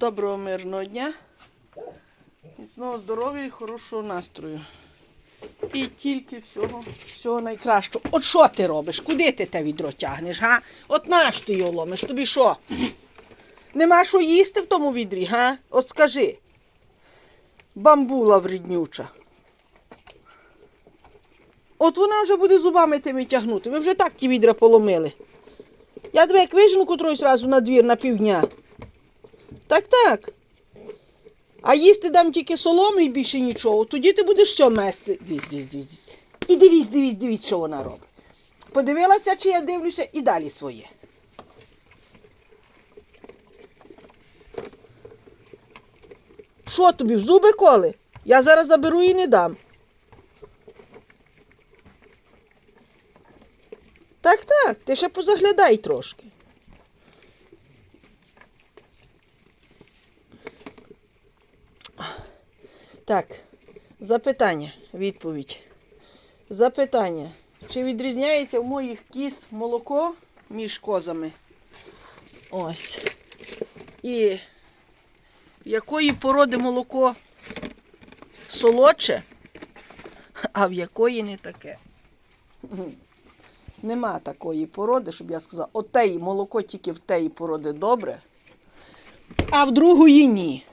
Доброго мирного дня. Міцного здоров'я і хорошого настрою. І тільки всього, всього найкращого. От що ти робиш? Куди ти те відро тягнеш, га? От наш ти його ломиш? Тобі що? Нема що їсти в тому відрі, га? От скажи. Бамбула вріднюча. От вона вже буде зубами тими тягнути. Ви вже так ті відра поломили. Я тебе як вижену котрусь разу на двір на півдня. Так, так. А їсти дам тільки соломи і більше нічого. Тоді ти будеш все мести. Дивись, дивись, дивись. І дивись, дивись, дивись, що вона робить. Подивилася, чи я дивлюся, і далі своє. Що тобі, в зуби коли? Я зараз заберу і не дам. Так, так, ти ще позаглядай трошки. Так, запитання, відповідь. Запитання. Чи відрізняється в моїх кіз молоко між козами? Ось. І якої породи молоко солодше, а в якої не таке? Нема такої породи, щоб я сказала, отеї молоко тільки в теї породи добре, а в другої ні.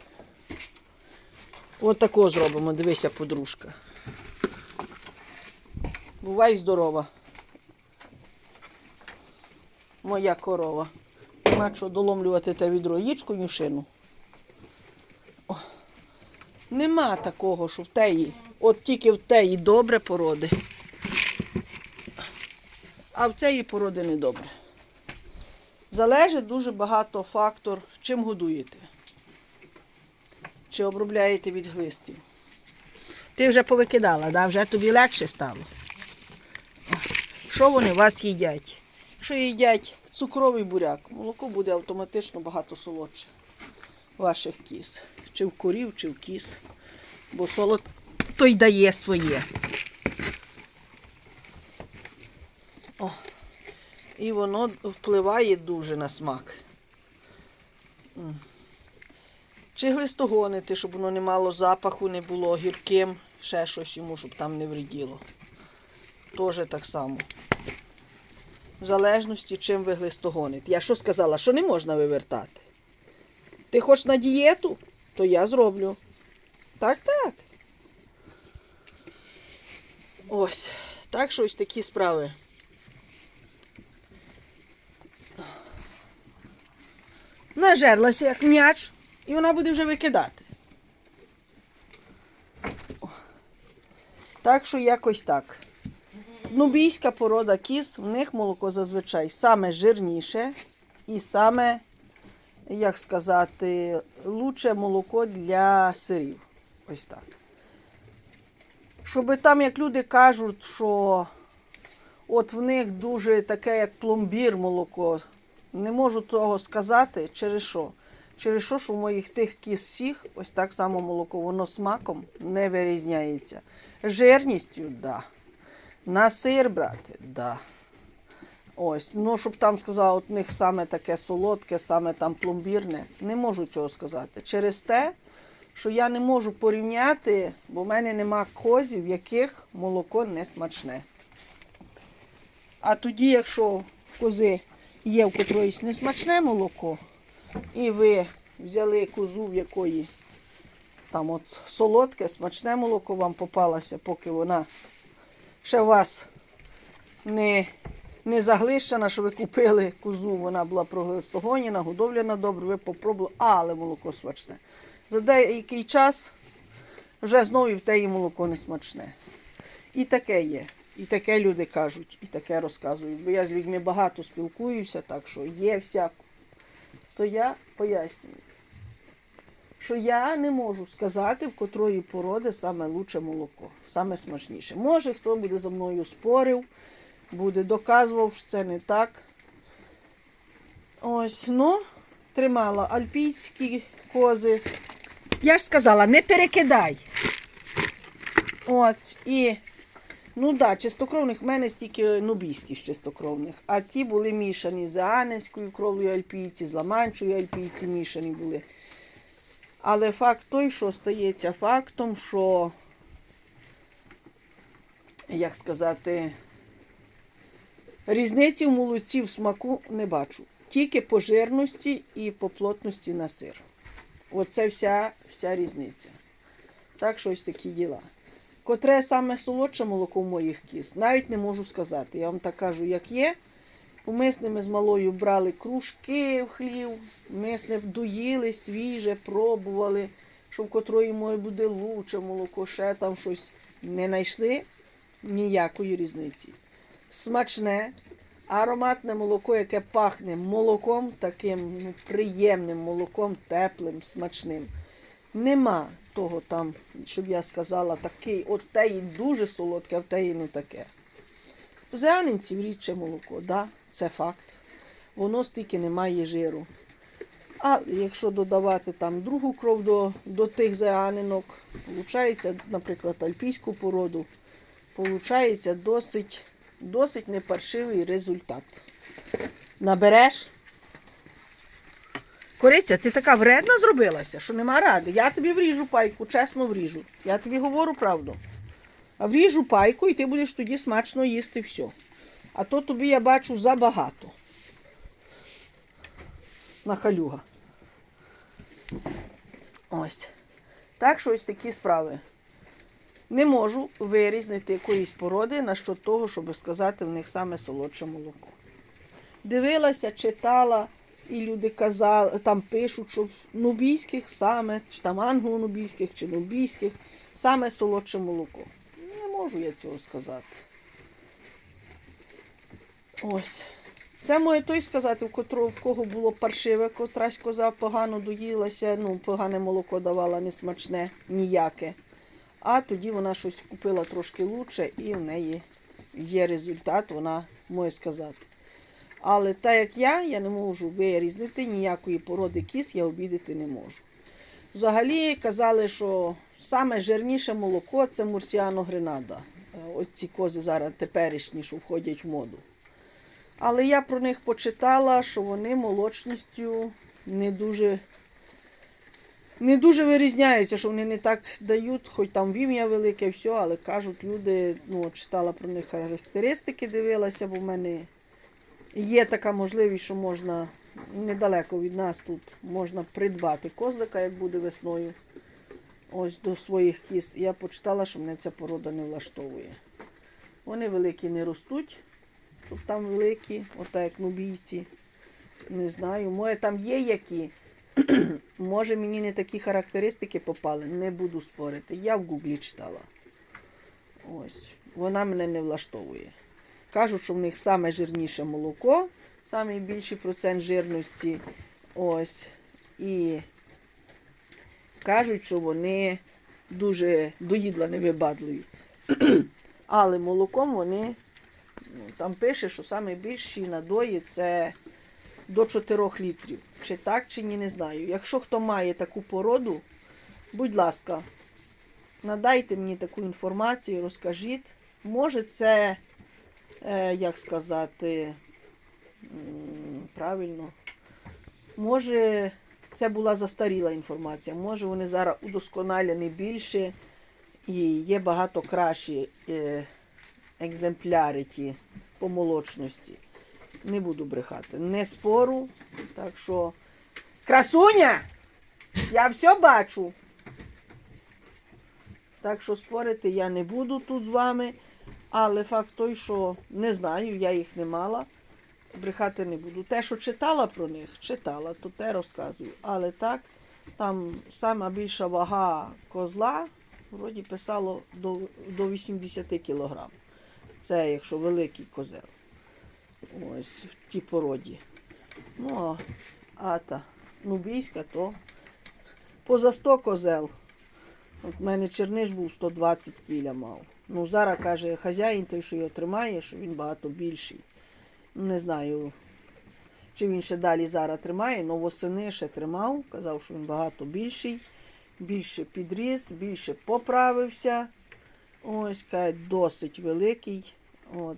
От такого зробимо, дивися, подружка. Бувай здорова. Моя корова. Нема що доломлювати те відро. Їдь конюшину. О, Нема такого, що в теї. От тільки в теї добре породи. А в цієї породи не добре. Залежить дуже багато фактор, чим годуєте. Чи обробляєте від глистів. Ти вже повикидала, да? вже тобі легше стало. Що вони у вас їдять? Якщо їдять цукровий буряк, молоко буде автоматично багато солодше ваших кіз. Чи в корів, чи в кіз. Бо солод той дає своє. О, і воно впливає дуже на смак. Чи глистогонити, щоб воно не мало запаху, не було гірким, ще щось йому, щоб там не вреділо. Теж так само. В залежності, чим ви глистогоните. Я що сказала, що не можна вивертати? Ти хочеш на дієту, то я зроблю. Так, так. Ось. Так що ось такі справи. Нажерлася як м'яч, і вона буде вже викидати. Так що якось так. Нубійська порода кіз, в них молоко зазвичай саме жирніше і саме, як сказати, лучше молоко для сирів. Ось так. Щоб там, як люди кажуть, що от в них дуже таке, як пломбір молоко. Не можу того сказати, через що. Через що, що в моїх тих кіз всіх, ось так само молоко, воно смаком не вирізняється. Жирністю, да. На сир брати, да. Ось, ну, щоб там сказала, от в них саме таке солодке, саме там пломбірне, не можу цього сказати. Через те, що я не можу порівняти, бо в мене нема козів, в яких молоко не смачне. А тоді, якщо кози є в котроїсь несмачне молоко, і ви взяли козу, в якої там от солодке, смачне молоко вам попалося, поки вона ще у вас не, не заглищена, що ви купили козу, вона була проглистогоніна, годовляна добре, ви попробували, але молоко смачне. За деякий час вже знову в теї молоко не смачне. І таке є. І таке люди кажуть, і таке розказують. Бо я з людьми багато спілкуюся, так що є всяко. То я пояснюю, що я не можу сказати, в котрої породи саме лучше молоко, саме смачніше. Може, хто буде за мною спорив, буде доказував, що це не так. Ось, ну, тримала альпійські кози. Я ж сказала, не перекидай. Ось, і Ну так, да, чистокровних в мене стільки нубійські з чистокровних, а ті були мішані з аненською кров'ю альпійці, з ламанчою альпійці мішані були. Але факт той, що стається фактом, що, як сказати, різниці в молоці в смаку не бачу. Тільки по жирності і по плотності на сир. Оце вся, вся різниця. Так що ось такі діла. Котре саме солодше молоко моїх кіз, навіть не можу сказати. Я вам так кажу, як є. Ми з з малою брали кружки в хлів, ми з ним доїли свіже, пробували, що в котрої моє буде лучше молоко, ще там щось. Не знайшли ніякої різниці. Смачне, ароматне молоко, яке пахне молоком, таким ну, приємним молоком, теплим, смачним. Нема того там, щоб я сказала, такий, от теї дуже солодке, а в теї не таке. У зеанинців рідше молоко, да, це факт. Воно стільки не має жиру. А якщо додавати там другу кров до, до тих зеанинок, виходить, наприклад, альпійську породу, виходить досить, досить непаршивий результат. Набереш. Кориця, ти така вредна зробилася, що нема ради. Я тобі вріжу пайку, чесно вріжу. Я тобі говорю правду. А вріжу пайку, і ти будеш тоді смачно їсти все. А то тобі я бачу забагато. Нахалюга. Ось. Так що ось такі справи. Не можу вирізнити якоїсь породи на що того, щоб сказати в них саме солодше молоко. Дивилася, читала, і люди казали, там пишуть, що нубійських саме, чи там англо-нубійських, чи нубійських, саме солодше молоко. Не можу я цього сказати. Ось. Це моє той сказати, в котрого в кого було паршиве, котрась коза погано доїлася, ну, погане молоко давала, несмачне, ніяке. А тоді вона щось купила трошки лучше і в неї є результат, вона може сказати. Але так як я, я не можу вирізнити ніякої породи кіз, я обідати не можу. Взагалі казали, що саме жирніше молоко це Мурсіано Гренада. Ось ці кози зараз теперішні, що входять в моду. Але я про них почитала, що вони молочністю не дуже, не дуже вирізняються, що вони не так дають, хоч там вім'я велике, все, але кажуть люди, ну, читала про них характеристики, дивилася, бо в мене є така можливість, що можна недалеко від нас тут можна придбати козлика, як буде весною. Ось до своїх кіз. Я почитала, що мене ця порода не влаштовує. Вони великі не ростуть, щоб там великі, отак як нубійці. Не знаю. Може там є які. Може мені не такі характеристики попали, не буду спорити. Я в гуглі читала. Ось. Вона мене не влаштовує. Кажуть, що в них саме жирніше молоко, саме більший процент жирності. Ось. І кажуть, що вони дуже доїдла невибадливі. Але молоком вони, ну, там пише, що саме більші надої це до 4 літрів. Чи так, чи ні, не знаю. Якщо хто має таку породу, будь ласка, надайте мені таку інформацію, розкажіть. Може, це, як сказати, правильно, може, це була застаріла інформація. Може, вони зараз удосконалені більше і є багато кращі е, екземпляри ті по молочності. Не буду брехати. Не спору. Так що. Красуня! Я все бачу. Так що спорити я не буду тут з вами. Але факт той, що не знаю, я їх не мала. Брехати не буду. Те, що читала про них, читала, то те розказую. Але так, там сама більша вага козла, вроді писало до, до 80 кг. Це якщо великий козел. Ось в тій породі. Ну, а, та нубійська, то поза 100 козел. От в мене черниш був 120 кіля мав. Ну, зараз каже хазяїн той, що його тримає, що він багато більший. Ну, Не знаю, чи він ще далі зараз тримає, але восени ще тримав. Казав, що він багато більший, більше підріс, більше поправився. Ось, каже, досить великий. От.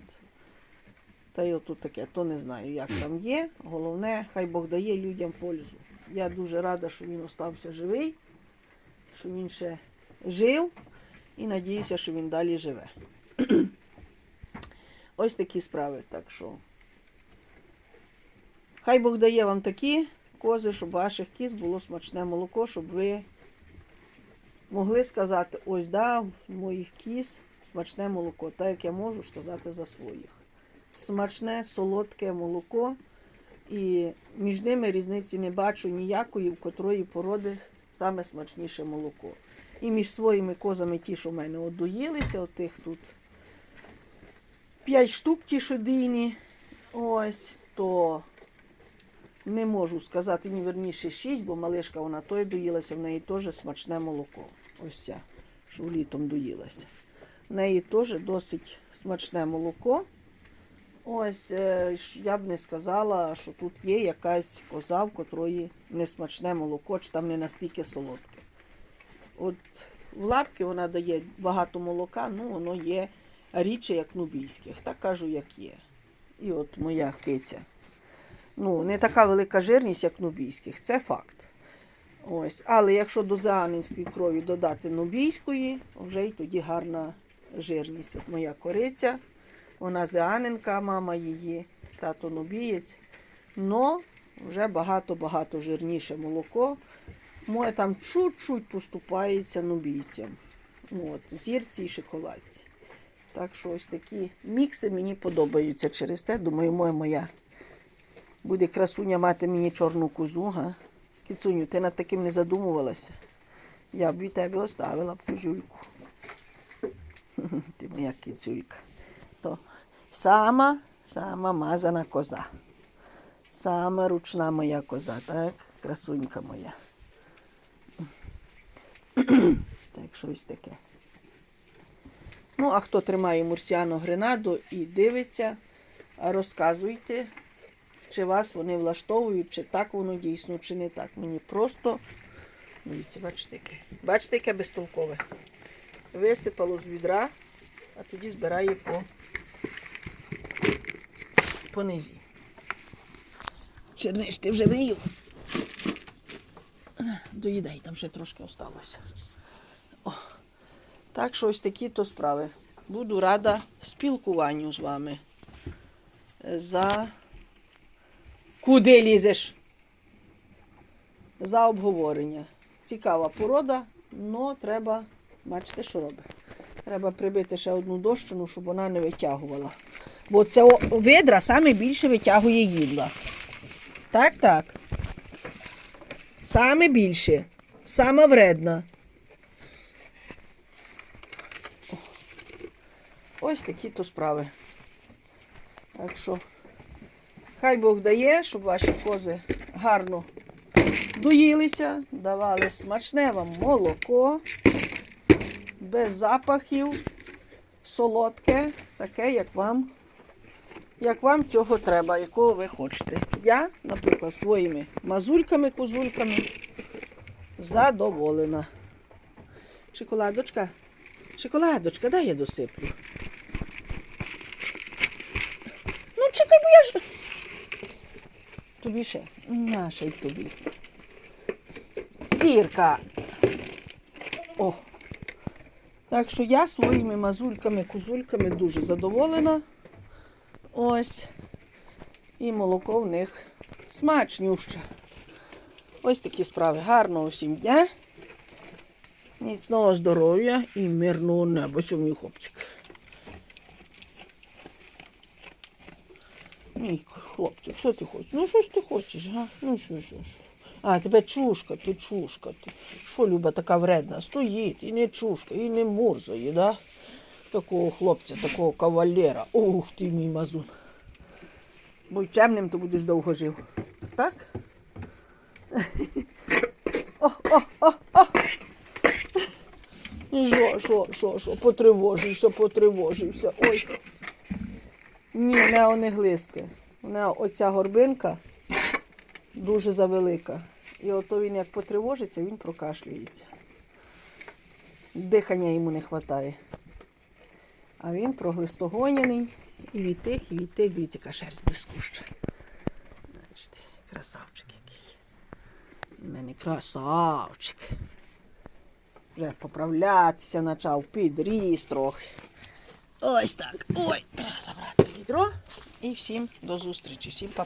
Та й отут таке, то не знаю, як там є. Головне, хай Бог дає людям пользу. Я дуже рада, що він остався живий. що він ще жив і надіюся, що він далі живе. Ось такі справи. Так що хай Бог дає вам такі кози, щоб ваших кіз було смачне молоко, щоб ви могли сказати, ось да, моїх кіз смачне молоко, так як я можу сказати за своїх. Смачне, солодке молоко. І між ними різниці не бачу ніякої, в котрої породи саме смачніше молоко. І між своїми козами ті, що в мене от доїлися, от тих тут 5 штук ті, що дійні, ось, то не можу сказати, ні верніше 6, бо малишка вона той доїлася, в неї теж смачне молоко. Ось ця, що літом доїлася. В неї теж досить смачне молоко. Ось е, я б не сказала, що тут є якась коза, в котрої несмачне молоко, чи там не настільки солодке. От в лапки вона дає багато молока, ну воно є рідше, як нубійських. Так кажу, як є. І от моя киця. Ну, не така велика жирність, як нубійських, це факт. Ось. Але якщо до заанинської крові додати нубійської, вже й тоді гарна жирність. От моя кориця. Вона зеаненка, мама її, тато нубієць. Но вже багато-багато жирніше молоко. Моє там чуть-чуть поступається нубійцям. От, зірці і шоколадці. Так що ось такі мікси мені подобаються через те. Думаю, моя моя буде красуня мати мені чорну козу. Га? Кіцуню, ти над таким не задумувалася. Я б від тебе оставила б козюльку. Ти моя кицюлька то сама, сама мазана коза. Сама ручна моя коза, так? Красунька моя. Так, щось таке. Ну, а хто тримає мурсіану гренаду і дивиться, розказуйте, чи вас вони влаштовують, чи так воно дійсно, чи не так. Мені просто, дивіться, бачите, яке. Бачите, яке безтолкове. Висипало з відра, а тоді збирає по по низі. Черниш, ти вже виїв. Доїдай, там ще трошки осталося. О. Так що ось такі то справи. Буду рада спілкуванню з вами. За куди лізеш? За обговорення. Цікава порода, але треба, бачите, що робить. Треба прибити ще одну дощину, щоб вона не витягувала. Бо це видра саме більше витягує їдла. Так, так. Саме більше. Саме вредна. Ось такі то справи. Так що, хай Бог дає, щоб ваші кози гарно доїлися, давали смачне вам молоко, без запахів солодке, таке, як вам, як вам цього треба, якого ви хочете. Я, наприклад, своїми мазульками, козульками задоволена. Шоколадочка, шоколадочка, дай я досиплю. Ну, чекай, бо я ж. Тобі ще. На, ще й тобі. Сірка. О. Так що я своїми мазульками, козульками дуже задоволена. Ось. І молоко в них смачнюще. Ось такі справи. Гарного всім дня. Міцного здоров'я і мирного неба, що мій хлопчик. Мій хлопчик, що ти хочеш? Ну що ж ти хочеш, га? Ну що, що, що? А, тебе чушка, ти чушка. Ти. Що, Люба, така вредна? Стоїть, і не чушка, і не мурзає, да? Такого хлопця, такого кавалера. Ух ти, мій мазун. Будь чемним, то будеш довго жив. Так? О, о, о, о. Що, що, що, що, потривожився, потривожився. Ой. Ні, не онеглисти. Не оця горбинка дуже завелика. І ото він як потривожиться, він прокашлюється. Дихання йому не вистачає. А він проглистогоняний і від тих, і від тих, дивіться, яка шерсть блискуща. Бачите, красавчик який. У мене красавчик. Вже поправлятися почав, підріс трохи. Ось так. Ой, треба забрати відро. І всім до зустрічі. Всім па